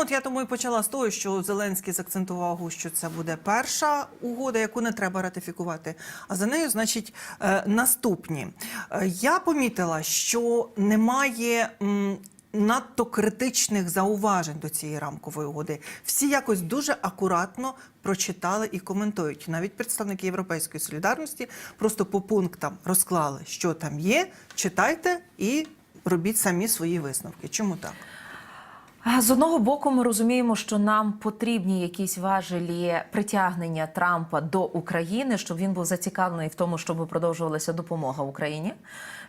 От я тому і почала з того, що Зеленський закцентував, що це буде перша угода, яку не треба ратифікувати. А за нею, значить, е, наступні. Е, Я помітила, що немає. Надто критичних зауважень до цієї рамкової угоди. Всі якось дуже акуратно прочитали і коментують. Навіть представники Європейської солідарності просто по пунктам розклали, що там є. Читайте і робіть самі свої висновки. Чому так? З одного боку, ми розуміємо, що нам потрібні якісь важелі притягнення Трампа до України, щоб він був зацікавлений в тому, щоб продовжувалася допомога Україні.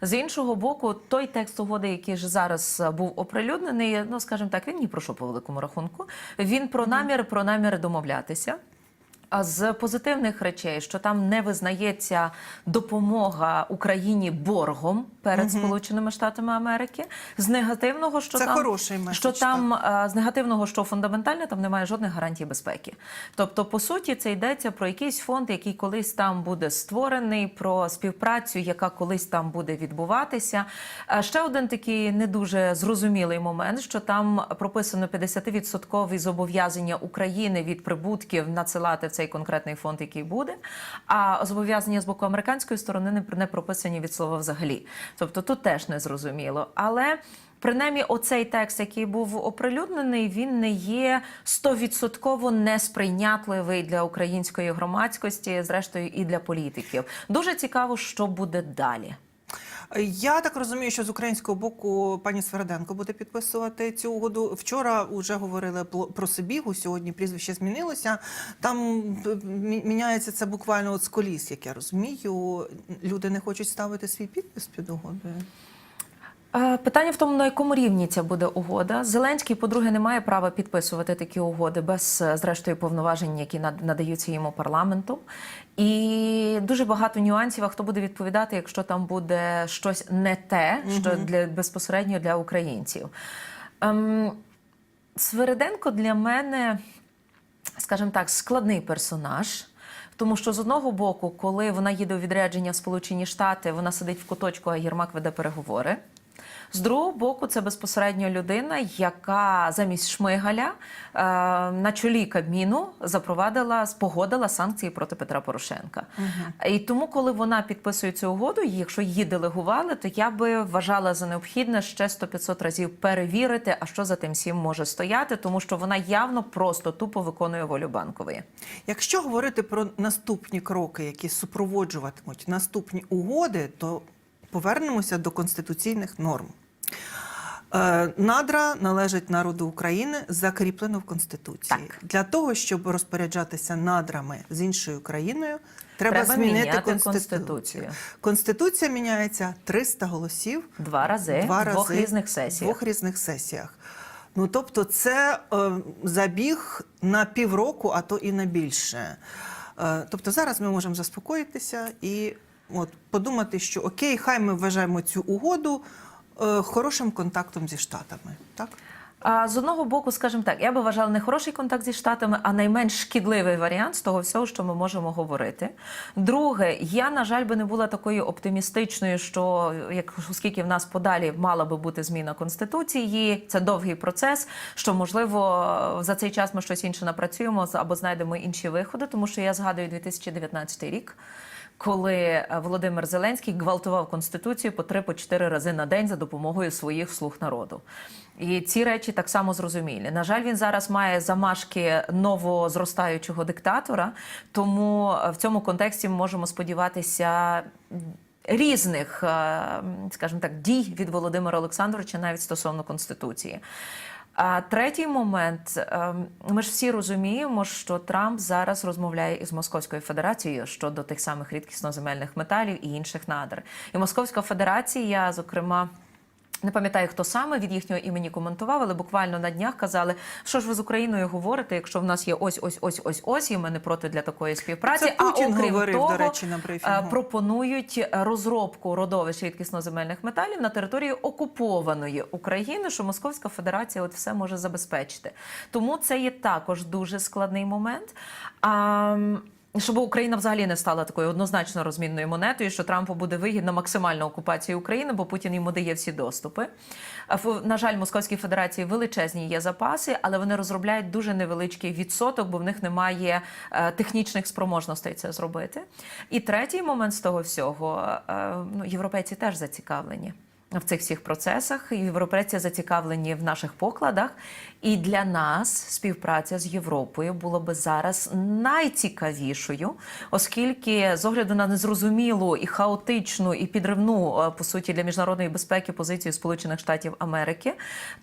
З іншого боку, той текст угоди, який ж зараз був оприлюднений, ну скажімо так, він ні про що по великому рахунку. Він про намір, про наміри домовлятися. А з позитивних речей, що там не визнається допомога Україні боргом перед Сполученими Штатами Америки, з негативного, що Це там хороший меседж, що там а, з негативного, що фундаментально там немає жодних гарантій безпеки. Тобто, по суті, це йдеться про якийсь фонд, який колись там буде створений, про співпрацю, яка колись там буде відбуватися. А ще один такий не дуже зрозумілий момент, що там прописано 50% зобов'язання України від прибутків надсилати в цей конкретний фонд, який буде. А зобов'язання з боку американської сторони не, прописані від слова взагалі. Тобто тут теж не зрозуміло. Але принаймні, оцей текст, який був оприлюднений, він не є стовідсотково несприйнятливий для української громадськості, зрештою, і для політиків. Дуже цікаво, що буде далі. Я так розумію, що з українського боку пані Сверденко буде підписувати цю угоду. Вчора вже говорили про Сибігу. Сьогодні прізвище змінилося. Там міняється це буквально от з коліс, як я розумію. Люди не хочуть ставити свій підпис під угодою. Е, Питання в тому, на якому рівні ця буде угода. Зеленський, по-друге, не має права підписувати такі угоди без е, зрештою повноважень, які надаються йому парламентом. І дуже багато нюансів. А хто буде відповідати, якщо там буде щось не те, що для безпосередньо для українців. Ем, Свириденко для мене, скажімо так, складний персонаж. Тому що з одного боку, коли вона їде у відрядження в Сполучені Штати, вона сидить в куточку, а Єрмак веде переговори. З другого боку, це безпосередньо людина, яка замість Шмигаля е, на чолі Кабміну запровадила, спогодила санкції проти Петра Порошенка. І тому, коли вона підписує цю угоду, якщо її делегували, то я би вважала за необхідне ще 100-500 разів перевірити, а що за тим всім може стояти, тому що вона явно просто тупо виконує волю банкової. Якщо говорити про наступні кроки, які супроводжуватимуть наступні угоди, то повернемося до конституційних норм. Е, Надра належать народу України, закріплено в Конституції. Так. Для того, щоб розпоряджатися надрами з іншою країною, треба, Треба змінити конституцію. Конституцію. Конституція міняється 300 голосів Два рази два в двох різних сесіях. двох різних сесіях. Ну тобто, це е, забіг на півроку, а то і на більше. Е, тобто, зараз ми можемо заспокоїтися і от подумати, що окей, хай ми вважаємо цю угоду е, хорошим контактом зі штатами. Так А з одного боку, скажімо так, я би вважала не хороший контакт зі штатами, а найменш шкідливий варіант з того всього, що ми можемо говорити. Друге, я на жаль би не була такою оптимістичною, що як оскільки в нас подалі мала би бути зміна конституції, це довгий процес. Що можливо за цей час ми щось інше напрацюємо або знайдемо інші виходи, тому що я згадую 2019 рік. Коли е, Володимир Зеленський гвалтував конституцію по три по чотири рази на день за допомогою своїх слуг народу, і ці речі так само зрозумілі. На жаль, він зараз має замашки новозростаючого диктатора, тому е, в цьому контексті ми можемо сподіватися. Різних, е, скажімо так, дій від Володимира Олександровича навіть стосовно конституції. А третій момент, ем, ми ж всі розуміємо, що Трамп зараз розмовляє із Московською Федерацією щодо тих самих рідкісноземельних металів і інших надр. І Московська Федерація, зокрема. Не пам'ятаю, хто саме від їхнього імені коментував, але буквально на днях казали, що ж ви з Україною говорите, якщо в нас є ось ось ось ось ось, і ми не проти для такої співпраці. Це Путін а окрім говорив, того, до речі, на брифінгу. е, пропонують розробку родовищ рідкісноземельних металів на території окупованої України, що Московська Федерація от все може забезпечити. Тому це є також дуже складний момент. А, щоб Україна взагалі не стала такою однозначно розмінною монетою, що Трампу буде вигідна максимальна окупація України, бо Путін йому дає всі доступи. На жаль, Московській Федерації величезні є запаси, але вони розробляють дуже невеличкий відсоток, бо в них немає е, технічних спроможностей це зробити. І третій момент з того всього: е, ну, європейці теж зацікавлені. В цих всіх процесах європейці зацікавлені в наших покладах, і для нас співпраця з Європою була би зараз найцікавішою, оскільки з огляду на незрозумілу і хаотичну і підривну е, по суті для міжнародної безпеки позицію Сполучених Штатів Америки,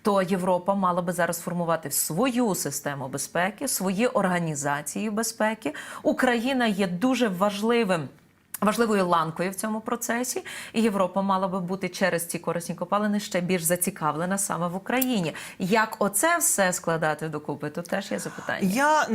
то Європа мала би зараз формувати свою систему безпеки, свої організації безпеки. Україна є дуже важливим. Важливою ланкою в цьому процесі, і Європа мала би бути через ці корисні копалини ще більш зацікавлена саме в Україні. Як оце все складати докупи? Тут теж є запитання. Я